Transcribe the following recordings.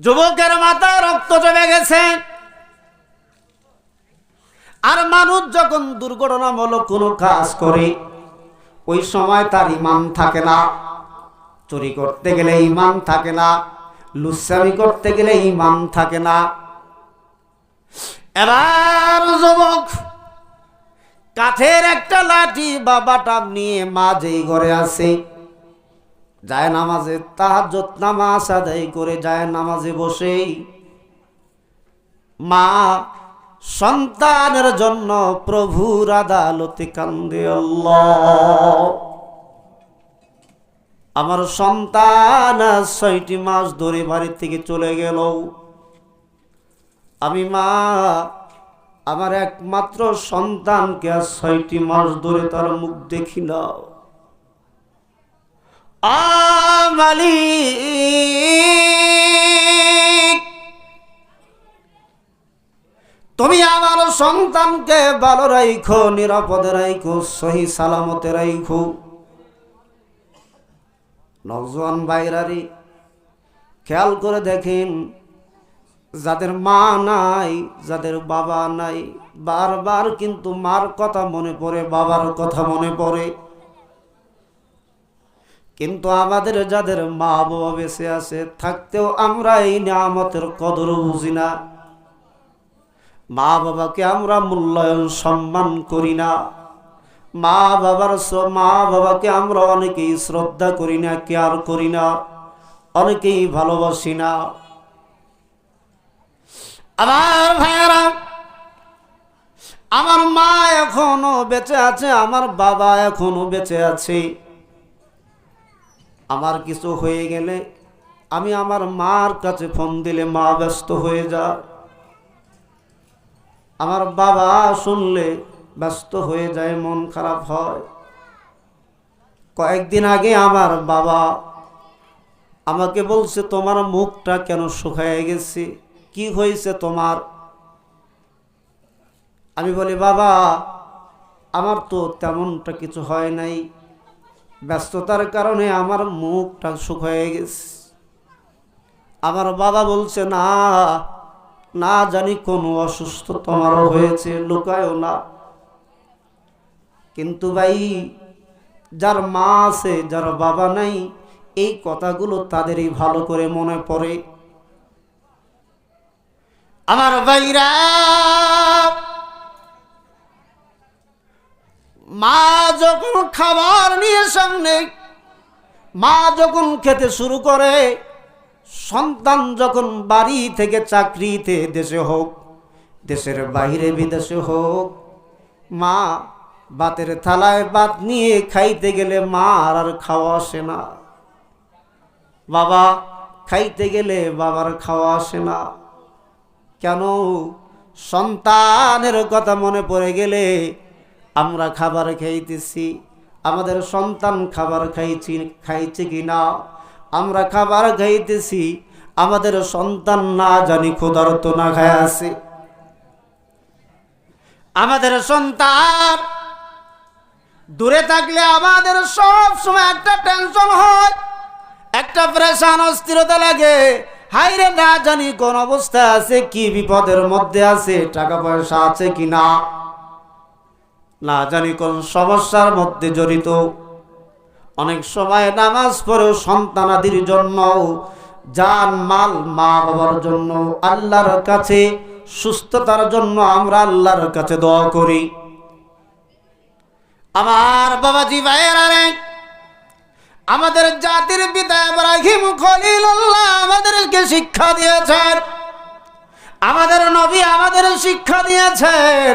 যুবকের মাথা রক্ত জমে গেছে। আর মানুষ যখন দুর্ঘটনামূলক কোনো কাজ করে, ওই সময় তার ইমান থাকে না। চুরি করতে গেলে ইমান থাকে না। লুসামি করতে গেলে ইমান থাকে না। এবার যুবক কাঠের একটা লাঠি বা বাটাম নিয়ে মা যেই ঘরে আছে যায় নামাজে তাহাজ্জত নামাজ আদায় করে যায় নামাজে বসেই মা সন্তানের জন্য প্রভুর আদালতে কান্দে আমার সন্তান ছয়টি মাস ধরে বাড়ি থেকে চলে গেল। আমি মা, আমার একমাত্র সন্তানকে আজ ছয়টি মাস ধরে তার মুখ দেখি না। আমালিক। তুমি আমার সন্তানকে ভালো রাইখো, নিরাপদে রাইখো, সহি সালামতে রাইখো। নজওয়ান বাইরারি, খেয়াল করে দেখেন, যাদের মা নাই, যাদের বাবা নাই, বারবার কিন্তু মার কথা মনে পড়ে, বাবার কথা মনে পড়ে। কিন্তু আমাদের যাদের মা বাবা বেঁচে আছে, থাকতেও আমরা এই নিয়ামতের কদর বুঝি না। মা বাবাকে আমরা মূল্যায়ন, সম্মান করি না। মা বাবার মা বাবাকে আমরা অনেকেই শ্রদ্ধা করি না, কেয়ার করি না, অনেকেই ভালোবাসি না। আমার ভাইয়ারা, আমার মা এখনও বেঁচে আছে, আমার বাবা এখনও বেঁচে আছে। আমার কিছু হয়ে গেলে আমি আমার মার কাছে ফোন দিলে মা ব্যস্ত হয়ে যায় আমার বাবা শুনলে ব্যস্ত হয়ে যায়, মন খারাপ হয়। কয়েকদিন আগে আমার বাবা আমাকে বলছে, তোমার মুখটা কেন শুকায় গেছে? কি হয়েছে তোমার? আমি বলি, বাবা, আমার তো তেমনটা কিছু হয় নাই। ব্যস্ততার কারণে আমার মুখটা সুখ হয়ে গেছে। আমার বাবা বলছে, না না জানি কোন অসুস্থ তোমার হয়েছে, লুকায়ও না। কিন্তু ভাই, যার মা আছে, যার বাবা নাই, এই কথাগুলো তাদেরই ভালো করে মনে পড়ে। আমার ভাইরা মা যখন খাবার নিয়ে সামনে, মা যখন খেতে শুরু করে, সন্তান যখন বাড়ি থেকে চাকরিতে দেশে হোক, দেশের বাইরে বিদেশে হোক, মা বাতের থালায় ভাত নিয়ে খাইতে গেলে মা আর খাওয়া আসে না। বাবা, খাইতে গেলে বাবার খাওয়া আসে না। কেন? সন্তানের কথা মনে পড়ে গেলে আমরা খাবার খাইতেছি, আমাদের সন্তান খাবার খাইছি, খাইছে কি না আমরা খাবার খাইতেছি, আমাদের সন্তান না জানি ক্ষুধার্ত না খায় আছে। আমাদের সন্তান দূরে থাকলে আমাদের সব সময় একটা টেনশন হয়, একটা প্রেশান অস্থিরতা লাগে। হাইরে না জানি কোন অবস্থা আছে, কি বিপদের মধ্যে আছে, টাকা পয়সা আছে কি না না জানি কোন সমস্যার মধ্যে জড়িত। অনেক সময় নামাজ পড়েও সন্তানাদির জন্য, জান, মাল, মা বাবার জন্য, আল্লাহর কাছে, সুস্থতার জন্য আমরা আল্লাহর কাছে দোয়া করি। আমার বাবাজি, ভাইয়েরা আমাদের জাতির পিতা খলিলুল্লাহ আমাদেরকে শিক্ষা দিয়েছেন। আমাদের নবী আমাদের শিক্ষা দিয়েছেন।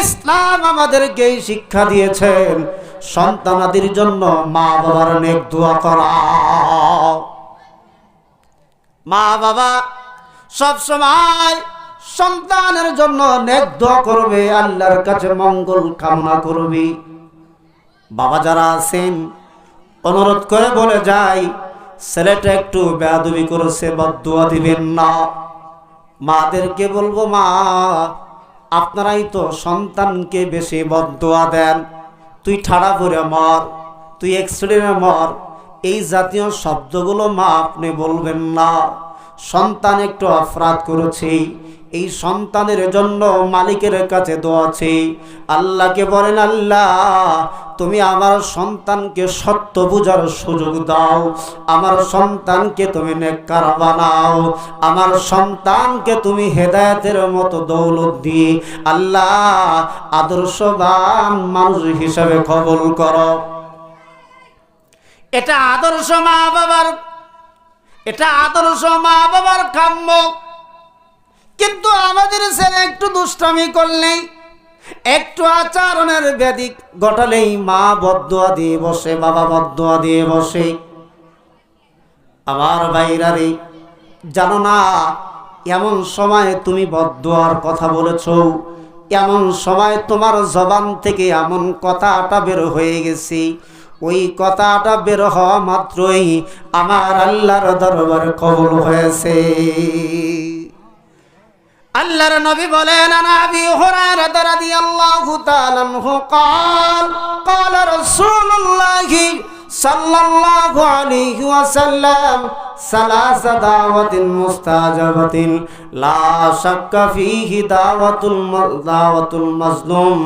ইসলাম আমাদেরকে শিক্ষা দিয়েছেন। সন্তানাদির জন্য মা বাবার নেক দোয়া করা। মা বাবা সব সময় সন্তানের জন্য নেক দোয়া করবে, আল্লাহর কাছে মঙ্গল কামনা করবে। বাবা যারা আছেন, অনুরোধ করে বলে যাই, ছেলেটা একটু বেয়াদবি করেছে বদুয়া দিবেন না। মাদেরকে বলব মা, আপনারাই তো সন্তানকে বেশি বদোয়া দেন। তুই ঠাড়া করে মর, তুই এক্সিডেন্টে মর। এই জাতীয় শব্দগুলো মা, আপনি বলবেন না। সন্তান একটু অপরাধ করেছি। এই সন্তানের জন্য মালিকের কাছে দোয়াছে আল্লাহকে বলেন, আল্লাহ, তুমি আমার সন্তানকে সত্য বুঝার সুযোগ দাও। আমার সন্তানকে তুমি নেককার বানাও। আমার সন্তানকে তুমি হেদায়েতের মতো দৌলত দিয়ে আল্লাহ আদর্শবান মানুষ হিসাবে কবল করো। এটা আদর্শ মা বাবার এটা আদর্শ মা বাবার কাম্য কিন্তু আমাদের ছেলে একটু দুষ্টামি করলেই, একটু আচরণের ব্যাধি ঘটালেই মা বদুয়া দিয়ে বসে, বাবা বদুয়া দিয়ে বসে। আমার বাইরারে জানো না, এমন সময় তুমি বদুয়ার কথা বলেছ, এমন সময় তোমার জবান থেকে এমন কথাটা বের হয়ে গেছে। ওই কথাটা বের হওয়া মাত্রই আমার আল্লাহর দরবার কবল হয়েছে আল্লাহর নবী বলেন আনা আবি হুরায়রা রাদিয়াল্লাহু তাআলা আনহু قال قال رسول الله صلى الله عليه وسلم ثلاث دعوة مستجابة لا شك فيه دعوة الم- دعوة المظلوم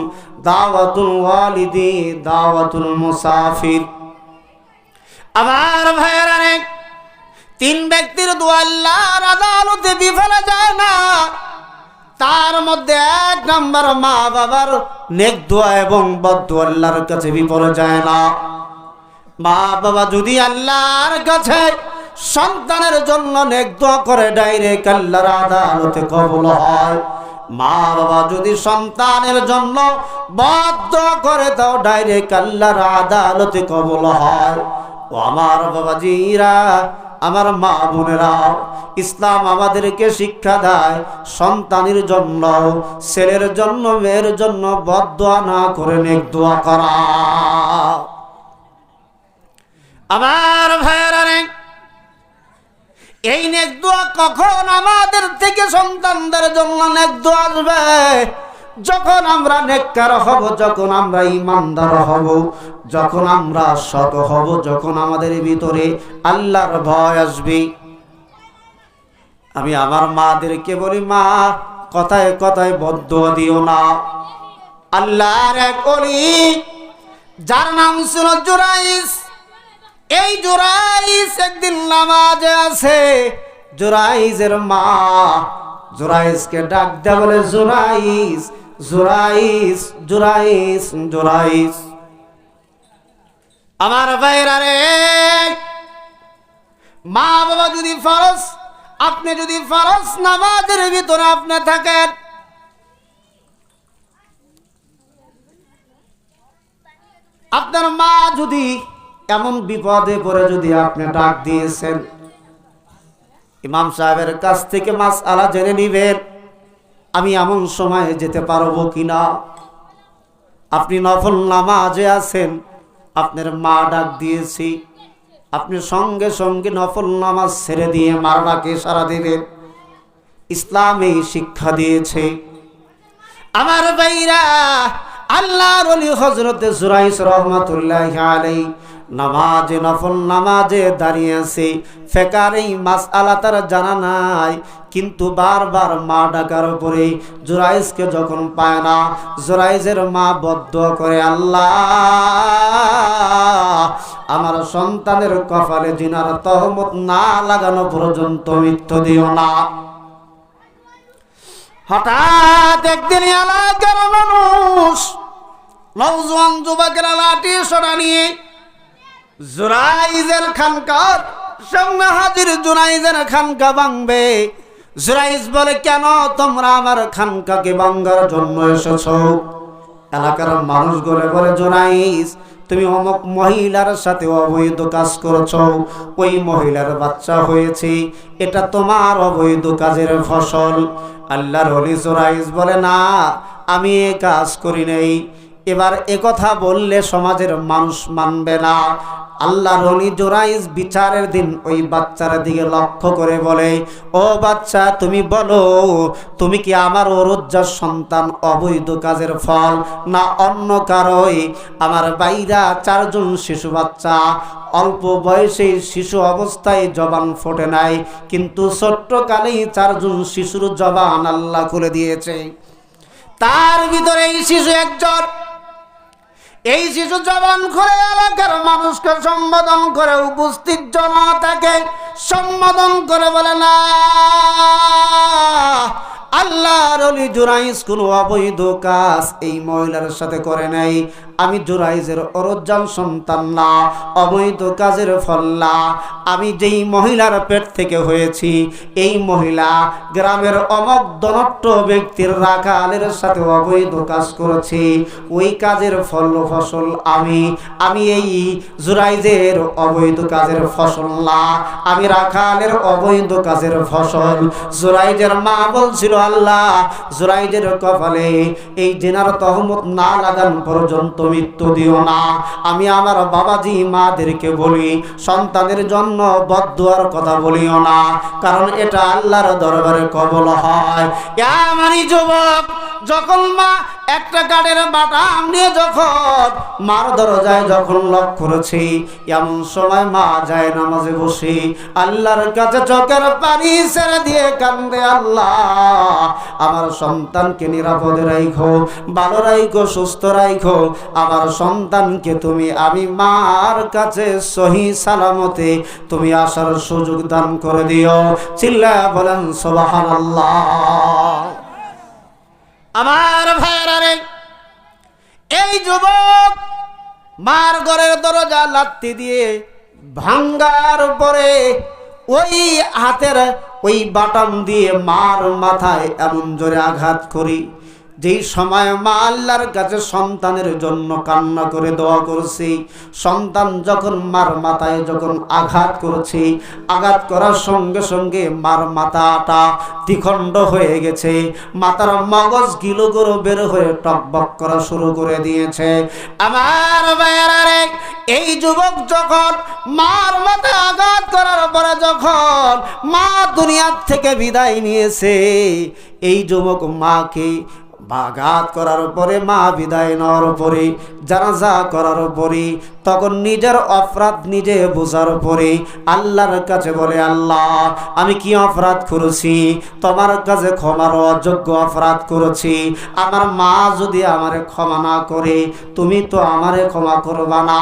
দাওয়াতুল ওয়ালিদি, দাওয়াতুল মুসাফির। আবার ভাইয়েরা তিন ব্যক্তির দোয়াল্লার আদালতে বিফল যায় না। তার মধ্যে এক নাম্বার মা বাবার নেক দোয়া এবং আল্লাহর কাছে বিফল যায় না। মা বাবা যদি আল্লাহর কাছে সন্তানের জন্য নেক দোয়া করে, ডাইরেক্ট আল্লাহর আদালতে কবল হয়। মা বাবা যদি সন্তানের জন্য বদ্ধ করে দাও ডাইরেক্ট আল্লাহর আদালতে কবুল হয়। ও আমার বাবাজিরা, আমার মা বোনেরা, ইসলাম আমাদেরকে শিক্ষা দেয় সন্তানের জন্য, ছেলের জন্য, মেয়ের জন্য বদোয়া না করে নেক দোয়া করা। আমার ভাইয়েরা এই নেক দোয়া কখন আমাদের থেকে সন্তানদের জন্য নেক দোয়া আসবে? যখন আমরা নেককার হব, যখন আমরা ইমানদার হব, যখন আমরা সৎ হব, যখন আমাদের ভিতরে আল্লাহর ভয় আসবে। আমি আমার মাদেরকে বলি, মা, কথায় কথায় বদ্ধ দিও না। আল্লাহর অলি, যার নাম ছিল জুরাইস এই জোরাইস একদিন নামাজে আছে। জোরাইজের মা জোরাইসকে ডাক দেয় বলে জোরাইস জোরাইস জোরাইস জোরাইস আমার ভাইরা রে মা বাবা যদি ফরজ, আপনি যদি ফরজ নামাজের ভিতরে আপনি থাকেন। আপনার মা যদি এমন বিপদে পড়ে যদি আপনি ডাক দিয়েছেন। ইমাম সাহেবের কাছ থেকে মাস আলা জেনে নিবেন, আমি এমন সময়ে যেতে পারব কিনা। আপনি নফল নামাজে আছেন, আপনার মা ডাক দিয়েছি, আপনি সঙ্গে সঙ্গে নফল নামাজ ছেড়ে দিয়ে মার ডাকে সারা দিবেন। ইসলাম শিক্ষা দিয়েছে। আমার ভাইরা, আল্লাহর অলি হজরতে সুরাইস রহমতুল্লাহ আলাই নামাজে নফল নামাজে দাঁড়িয়ে আছে। ফেকার এই মাস আলা তার জানা নাই। কিন্তু বারবার মা ডাকার উপরে জোরাইজকে যখন পায় না জোরাইজের মা বদ্ধ করে, আল্লাহ, আমার সন্তানের কপালে জিনার তহমত না লাগানো পর্যন্ত মৃত্যু দিও না। হঠাৎ একদিন এলাকার মানুষ নৌজওয়ান যুবকেরা লাঠি সরা নিয়ে জুরাইজের খানকার, সামনে হাজির জুরাইজের খানকা ভাঙবে। জুরাইজ বলে, কেন তোমরা আমার খানকাকে ভাঙ্গার জন্য এসেছ? এলাকার মানুষ মানুষগুলো বলে, জুরাইজ, তুমি অমুক মহিলার সাথে অবৈধ কাজ করছ। ওই মহিলার বাচ্চা হয়েছে, এটা তোমার অবৈধ কাজের ফসল। আল্লাহর হলি জোরাইজ বলে, না, আমি এ কাজ করি নাই। এবার কথা বললে সমাজের মানুষ মানবে না। আল্লাহ রনি জোরাইজ বিচারের দিন ওই বাচ্চার দিকে লক্ষ্য করে বলে, ও বাচ্চা, তুমি বলো, তুমি কি আমার অরজ্জার সন্তান অবৈধ কাজের ফল? না অন্য কারোই? আমার বাইরা চারজন শিশু বাচ্চা। অল্প বয়সে শিশু অবস্থায় জবান ফোটে নাই, কিন্তু ছোট্টকালেই চারজন শিশুর জবান আল্লাহ খুলে দিয়েছে। তার ভিতরে এই শিশু একজন। এই শিশু জবান করে এলাকার মানুষকে সম্বোধন করে উপস্থিত জনতাকে সম্বোধন করে বলে না আল্লাহর অলি জুরাইজ কোনো অবৈধ কাজ এই মহিলার সাথে করে নাই। আমি জুরাইজের অরজ্জান সন্তান না, অবৈধ কাজের ফল না। আমি যেই মহিলার পেট থেকে হয়েছি, এই মহিলা গ্রামের অমক দনট্ট ব্যক্তির রাখালের সাথে অবৈধ কাজ করেছি। ওই কাজের ফল ফসল আমি আমি এই জুরাইজের অবৈধ কাজের ফসল না। আমি রাখালের অবৈধ কাজের ফসল। জুরাইজের মা বলছিল আল্লাহ জুরাইজের কপালে এই জেনার তহমত না লাগান পর্যন্ত মৃত্যু দিও না। আমি আমার বাবাজি মাদেরকে বলি, সন্তানের জন্য বদুয়ার কথা বলিও না, কারণ এটা আল্লাহর দরবারে কবল হয়। এমনই যুবক, যখন মা একটা গাড়ির বাটাম নিয়ে যখন মার দরজায় যখন লক করেছি, এমন সময় মা যায় নামাজে বসে, আল্লাহর কাছে চোখের পানি ছেড়ে দিয়ে কান্দে, আল্লাহ, আমার সন্তানকে নিরাপদে রাইখো, ভালো রাইখো, সুস্থ রাইখো, আমার সন্তানকে তুমি, আমি মার কাছে সহি সালামতে তুমি আসার সুযোগ দান করে দিও। চিল্লা বলেন সোবাহান আমার ভাইয়ারে এই যুবক মার ঘরের দরজা লাত্তি দিয়ে ভাঙ্গার পরে ওই হাতের ওই বাটাম দিয়ে মার মাথায় এমন জোরে আঘাত করি। যেই সময় মা আল্লাহর কাছে সন্তানের জন্য কান্না করে দোয়া করছি, সন্তান যখন মার মাথায় যখন আঘাত করেছি, আঘাত করার সঙ্গে সঙ্গে মার মাথাটা দ্বিখণ্ড হয়ে গেছে, মাথার মগজ গিলো গরো বের হয়ে টকবক করা শুরু করে দিয়েছে। আমার ভাইয়েরা রে, এই যুবক যখন মার মাথায় আঘাত করার পরে যখন মা দুনিয়ার থেকে বিদায় নিয়েছে, এই যুবক মাকে বাঘাত করার পরে মা বিদায় নেওয়ার পরে জানাজা করার পরে তখন নিজের অপরাধ নিজে বোঝার পরে আল্লাহর কাছে বলে, আল্লাহ, আমি কি অপরাধ করেছি? তোমার কাছে ক্ষমার অযোগ্য অপরাধ করেছি। আমার মা যদি আমারে ক্ষমা না করে, তুমি তো আমারে ক্ষমা করবা না।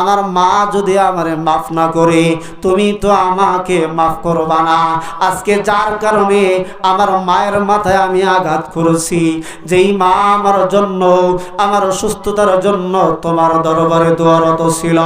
আমার মা যদি আমারে মাফ না করে, তুমি তো আমাকে মাফ করবা না। আজকে যার কারণে আমার মায়ের মাথায় আমি আঘাত করেছি। যেই মা আমার জন্য, আমার সুস্থতার জন্য তোমার দরবারে দোয়ারত ছিল।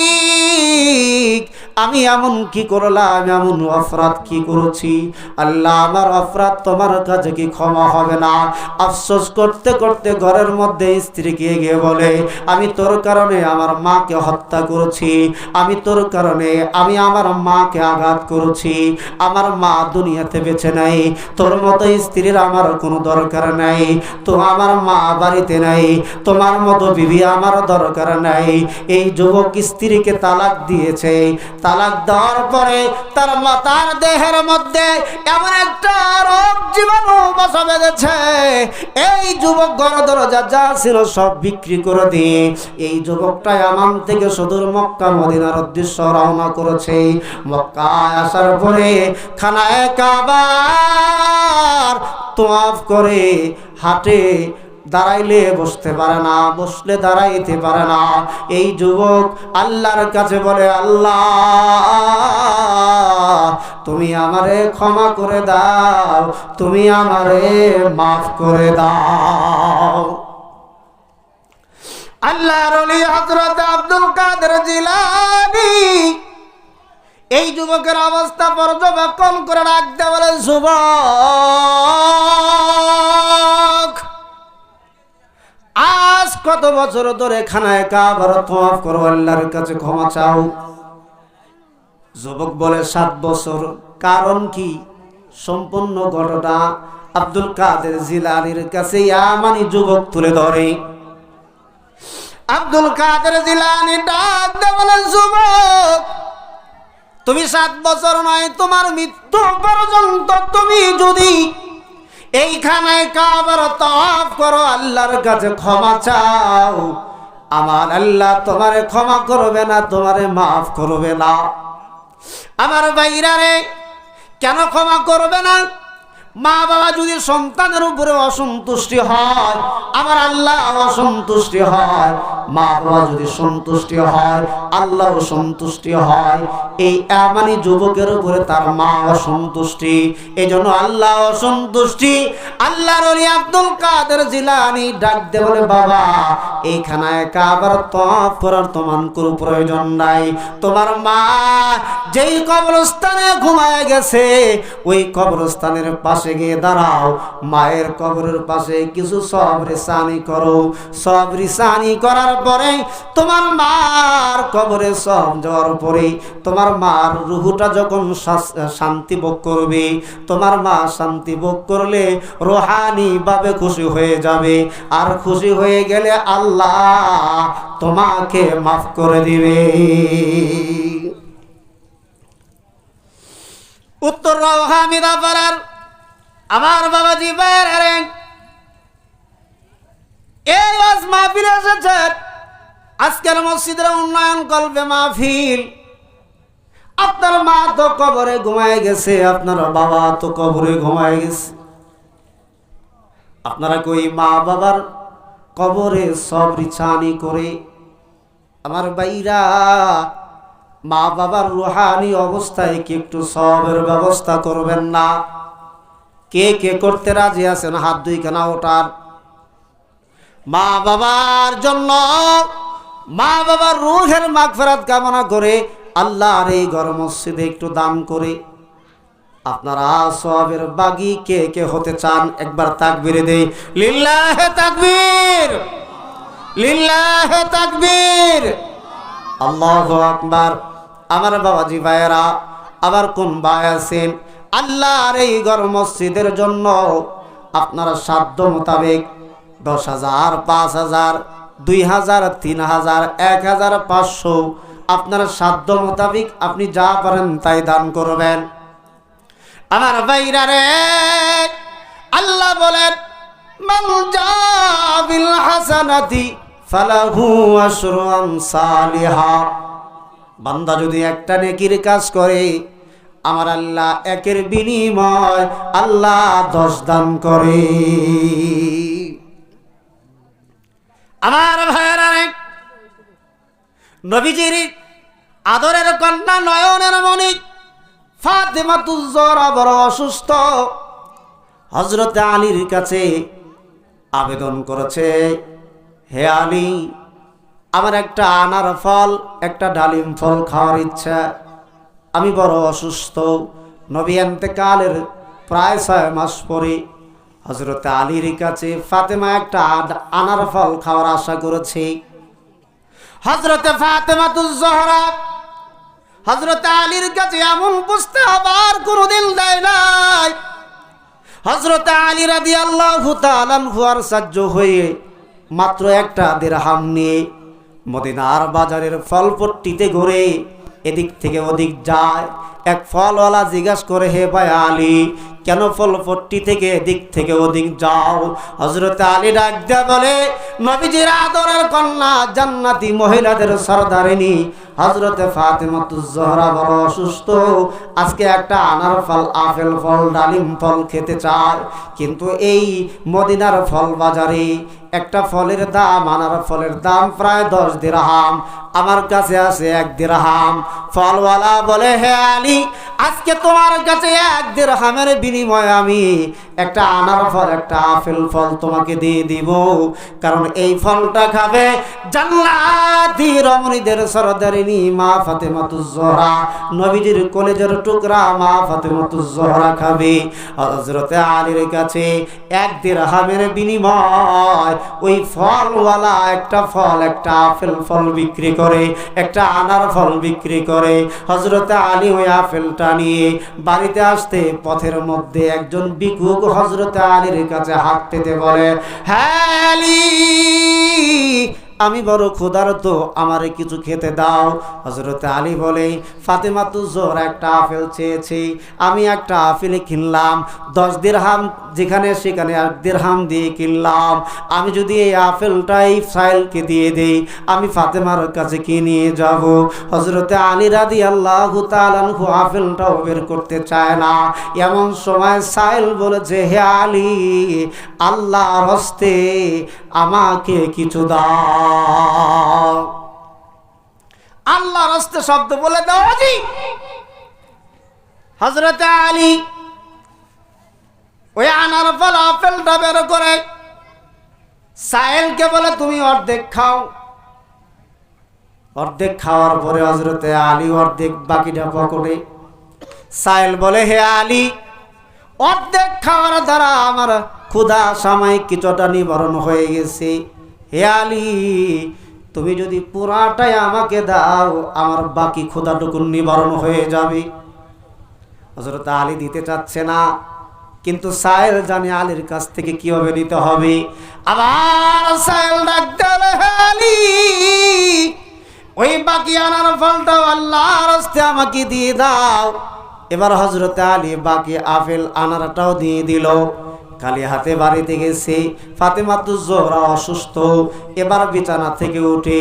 আমালিক আমি এমন কি করলাম, এমন অপরাধ কি করেছি? আল্লাহ, আমার অপরাধ তোমার কাছে কি ক্ষমা হবে না? আফসোস করতে করতে ঘরের মধ্যে স্ত্রীকে গিয়ে বলে, আমি তোর কারণে আমার মাকে হত্যা করেছি। আমি তোর কারণে আমি আমার মাকে আঘাত করেছি। আমার মা দুনিয়াতে বেছে নাই। তোর মতো স্ত্রীর আমার কোনো দরকার নাই। তো আমার মা বাড়িতে নাই। তোমার মতো বিবি আমার দরকার নাই। এই যুবক স্ত্রীকে তালাক দিয়েছে। তালাক দেওয়ার পরে তার মাতার দেহের মধ্যে এমন একটা রোগ জীবাণু বসা বেঁধেছে। এই যুবক গণদরজা যা ছিল সব বিক্রি করে দিয়ে এই যুবকটা আমান থেকে সুদূর মক্কা, মদিনার উদ্দেশ্য রওনা করেছে। মক্কায় আসার পরে খানায় কাবার তোয়াফ করে হাটে দাঁড়াইলে বসতে পারে না, বসলে দাঁড়াইতে পারে না। এই যুবক আল্লাহর কাছে বলে, আল্লাহ, তুমি আমারে ক্ষমা করে দাও, তুমি আমারে মাফ করে দাও। আল্লাহর অলি হযরত আব্দুল কাদের জিলানী এই যুবকের অবস্থা পর্যবেক্ষণ করে রাখতে বলে, যুবক আজ কত বছর ধরে খানায় কাবার তোমাফ করো, আল্লাহর কাছে ক্ষমা চাও। যুবক বলে, সাত বছর। কারণ কি? সম্পূর্ণ ঘটনা আব্দুল কাদের জিলানির কাছে ইয়ামানি যুবক তুলে ধরে। আব্দুল কাদের জিলানি ডাক দে বলেন যুবক, তুমি সাত বছর নয়, তোমার মৃত্যু পর্যন্ত তুমি যদি এইখানে কাবার তফ করো, আল্লাহর কাছে ক্ষমা চাও। আমার আল্লাহ তোমারে ক্ষমা করবে না, তোমারে মাফ করবে না। আমার ভাইরা রে, কেন ক্ষমা করবে না? মা বাবা যদি সন্তানের উপরে অসন্তুষ্টি হয়, আমার আল্লাহ অসন্তুষ্টি হয়, মা বাবা যদি সন্তুষ্টি হয় আল্লাহ সন্তুষ্টি হয়, এই এমনই যুবকের উপরে তার মা অসন্তুষ্টি। এই জন্য আল্লাহ অসন্তুষ্টি। আল্লাহর আব্দুল কাদের জিলানি ডাক দে বলে, বাবা এইখানে কাবার তফ তোমার কোনো প্রয়োজন নাই। তোমার মা যেই কবরস্থানে ঘুমায় গেছে, ওই কবরস্থানের পাশে গিয়ে দাঁড়াও। মায়ের কবরের পাশে কিছু সবরে সানি করো। সবরি সানি করার পরে তোমার মার কবরে সব যাওয়ার পরে তোমার মার রুহুটা যখন শান্তি ভোগ করবে, তোমার মা শান্তি ভোগ করলে ভাবে খুশি হয়ে যাবে। আর খুশি হয়ে গেলে আল্লাহ তোমাকে মাফ করে দিবে। উত্তর হামিদা পাড়ার আমার বাবা বাবাজি বাইরে এই আজ মাহফিল এসেছেন আজকের মসজিদের উন্নয়ন কল্পে মাহফিল। আপনার মা তো কবরে ঘুমায় গেছে, আপনার বাবা তো কবরে ঘুমায় গেছে। আপনারা কই মা বাবার কবরে সব রিছানি করে? আমার বাইরা মা বাবার রুহানি অবস্থায় কি একটু সবের ব্যবস্থা করবেন না? কে কে করতে রাজি আছেন? হাত দুই কেনা ওটার মা বাবার জন্য, মা বাবার রুহের মাগফেরাত কামনা করে আল্লাহর এই ঘর মসজিদে একটু দান করে। আপনারা সবের বাগি কে কে হতে চান একবার তাকবিরে দেই। লিল্লাহে তাকবীর! লিল্লাহে তাকবীর! আল্লাহু আকবার। আমার বাবাজি ভাইয়েরা, আবার কোন ভাই আছেন? আল্লাহর এই ঘর মসজিদের জন্য আপনারা সাধ্য মোতাবেক দশ হাজার, পাঁচ হাজার, দুই হাজার, তিন হাজার, এক হাজার, পাঁচশো আপনার সাধ্য মোতাবেক আপনি যা পারেন তাই দান করবেন। আমার ভাইরা রে, আল্লাহ বলেন ফালাহু বান্দা যদি একটা নেকির কাজ করে আমার আল্লাহ একের বিনিময় আল্লাহ দশ দান করে। আমার ভাইয়েরা রে, নবীজির আদরের কন্যা নয়নের মণি ফাতেমাতুজ্জরা বড় অসুস্থ হজরত আলীর কাছে আবেদন করেছে, হে আলী, আমার একটা আনার ফল, একটা ডালিম ফল খাওয়ার ইচ্ছা। আমি বড় অসুস্থ। নবী কালের প্রায় ছয় মাস পরে হজরত আলীর কাছে ফাতেমা একটা আনার ফল খাওয়ার আশা করেছে। হজরতে ফাতেমাতুজ্জহরা হজরত আলীর কাছে এমন প্রস্তাব আর কোনোদিন দেয় নাই। হজরত আলী রাদি আল্লাহ হুয়ার সাহায্য হয়ে মাত্র একটা দেড়হাম নিয়ে মদিনার বাজারের ফলপট্টিতে ঘুরে এদিক থেকে ওদিক যায়। এক ফলওয়ালা জিজ্ঞাসা করে, হে ভাই আলী, কেন ফলপট্টি থেকে এদিক থেকে ওদিক যাও? হজরত আলী ডাক দেয়া বলে, নবীজির আদরের কন্যা জান্নাতি মহিলাদের সরদারিনী হজরতে ফাতেমাতুজ্জহরা বড় অসুস্থ। আজকে একটা আনার ফল, আপেল ফল, ডালিম ফল খেতে চায়। কিন্তু এই মদিনার ফল বাজারে একটা ফলের দাম, আনার ফলের দাম প্রায় দশ দিরহাম। আমার কাছে আছে এক দিরহাম। ফলওয়ালা বলে, হে আলী, আজকে তোমার কাছে এক দিরহামের বিনিময়ে আমি একটা আনার ফল, একটা আপেল ফল তোমাকে দিয়ে দিব। কারণ এই ফলটা খাবে জান্নাতি রমণীদের সরদারিনী মা ফাতেমাতুজ্জোহরা। নবীজির কলেজের টুকরা মা ফাতেমাতুজ্জোহরা খাবে। হযরতে আলীর কাছে এক দিরহামের বিনিময় ওই ফলওয়ালা একটা ফল, একটা আপেল ফল বিক্রি করে, একটা আনার ফল বিক্রি করে। হজরতে আলী ওই আপেলটা নিয়ে বাড়িতে আসতে পথের মধ্যে একজন বিকুক হজরতে আলীর কাছে হাঁটতেতে বলে হ্যাঁ আমি বড় ক্ষুধার্ত, আমারে কিছু খেতে দাও। হজরতে আলী বলে, ফাতেমা, তু জোর একটা আপেল চেয়েছি, আমি একটা আপেল কিনলাম, দশ দিরহাম যেখানে সেখানে এক দিরহাম দিয়ে কিনলাম। আমি যদি এই আপেলটাই সাইলকে দিয়ে দেই, আমি ফাতেমার কাছে কি নিয়ে যাব? হজরতে আলী রাদি আল্লাহ তালানহু আপেলটাও বের করতে চায় না। এমন সময় সাইল বলেছে হে আলী আল্লাহ হস্তে আমাকে কিছু দাও। আল্লাহর হস্তে শব্দ বলে দাও জি হজরতে আলী ওই আনার ফল আপেলটা বের করে সাহেলকে বলে, তুমি অর্ধেক খাও। অর্ধেক খাওয়ার পরে হজরতে আলী অর্ধেক বাকিটা পকড়ে সাহেল বলে, হে আলী, অর্ধেক খাওয়ার দ্বারা আমার ক্ষুধা, সাময়িক কিছুটা নিবারণ হয়ে গেছে। হে আলী তুমি যদি পুরাটাই আমাকে দাও আমার বাকি ক্ষুধাটুকু নিবারণ হয়ে যাবে। হজরত আলী দিতে চাচ্ছে না কিন্তু সাহেল জানে আলীর কাছ থেকে কীভাবে নিতে হবে। আবার সাহেল ডাকতে হবে, আলী ওই বাকি আনার ফলটাও আল্লাহর হস্তে আমাকে দিয়ে দাও। এবার হজরত আলী বাকি আপেল আনারটাও দিয়ে দিল। খালি হাতে বাড়িতে গেছে। ফাতেমা তো জোহরা অসুস্থ। এবার বিছানা থেকে উঠে।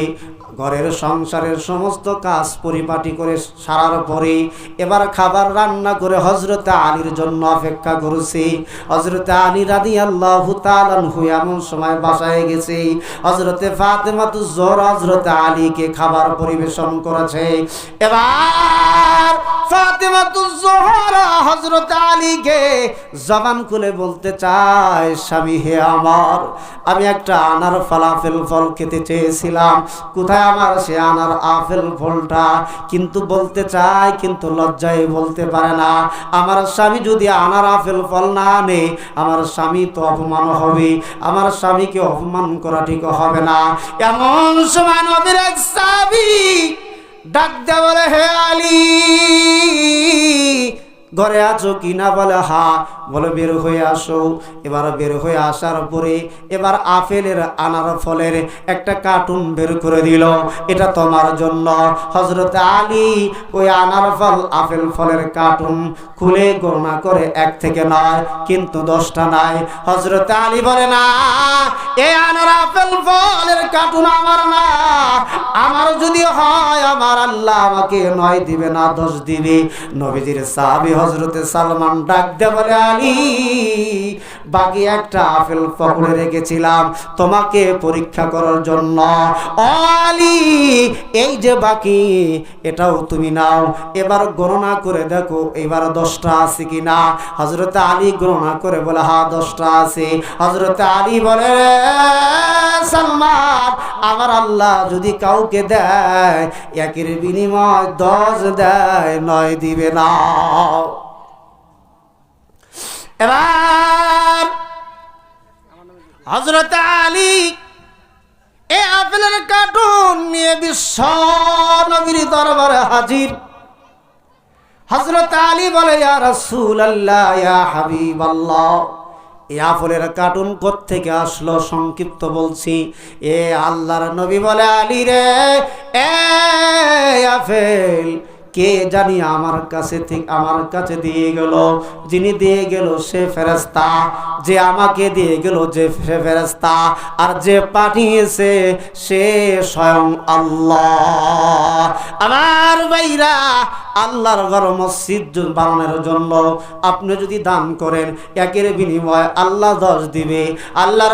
ঘরের সংসারের সমস্ত কাজ পরিপাটি করে সারার পরে এবার খাবার রান্না করে হজরতে আলীর জন্য অপেক্ষা করেছি। হজরতে আলী রাদি আল্লাহ তালানহু এমন সময় বাসায় গেছে। হজরতে ফাতেমা তো জোর হজরতে আলীকে খাবার পরিবেশন করেছে। এবার হজরত আলীকে জবান খুলে বলতে চায়, স্বামী হে আমার, আমি একটা আনার ফলাফেল ফল খেতে চেয়েছিলাম। কোথায় আমার সে আনার ফলটা কিন্তু বলতে চায়, কিন্তু লজ্জায় বলতে পারে না। আমার স্বামী যদি আনার আপেল ফল না আনে, আমার স্বামী তো অপমান হবে। আমার স্বামীকে অপমান করা ঠিক হবে না। এমন সময় নবীর এক স্বামী ডাক বলে, হে আলী ঘরে আছো কি না বলে? হা, বলে বের হয়ে আসো। এবার বের হয়ে আসার পরে এবার আপেলের আনার ফলের একটা কার্টুন বের করে দিল। এটা তোমার জন্য। হজরত আলী ওই আনার ফল, আপেল ফলের কার্টুন খুলে গণনা করে এক থেকে নয়, কিন্তু দশটা নাই। হজরত আলী বলে, না এই আনার আপেল ফলের কার্টুন আমার না। আমার যদি হয়, আমার আল্লাহ আমাকে নয় দিবে না, দশ দিবে। নবীজির সাহাবি হজরতে সালমান ডাক দে বলে, আলী, বাকি একটা আপেল পকড়ে রেখেছিলাম তোমাকে পরীক্ষা করার জন্য। আলী, এই যে বাকি, এটাও তুমি নাও। এবার গণনা করে দেখো, এবার দশটা আছে কিনা? হজরত আলী গণনা করে বলে হা দশটা আছে। হজরত আলী বলে, সালমান আমার আল্লাহ যদি কাউকে দেয়, একের বিনিময় দশ দেয়, নয় দিবে না। এবার হজরত আলী এ আপেলের কার্টুন নিয়ে বিশ্ব নবীর দরবারে হাজির। হজরত আলী বলে, ইয়া রাসূল আল্লাহ ইয়া হাবিব আল্লাহ এ কার্টুন থেকে আসলো? সংক্ষিপ্ত বলছি। এ আল্লাহর নবী বলে আলী রে এ কে জানি আমার কাছে থেকে আমার কাছে দিয়ে গেল। যিনি দিয়ে গেল সে ফেরেস্তা যে আমাকে দিয়ে গেল যে ফেরেস্তা আর যে পাঠিয়েছে সে স্বয়ং আল্লাহ। আমার ভাইরা, আল্লাহর ঘর মসজিদ বানানোর জন্য আপনি যদি দান করেন, একের বিনিময়ে আল্লাহ দশ দিবে। আল্লাহর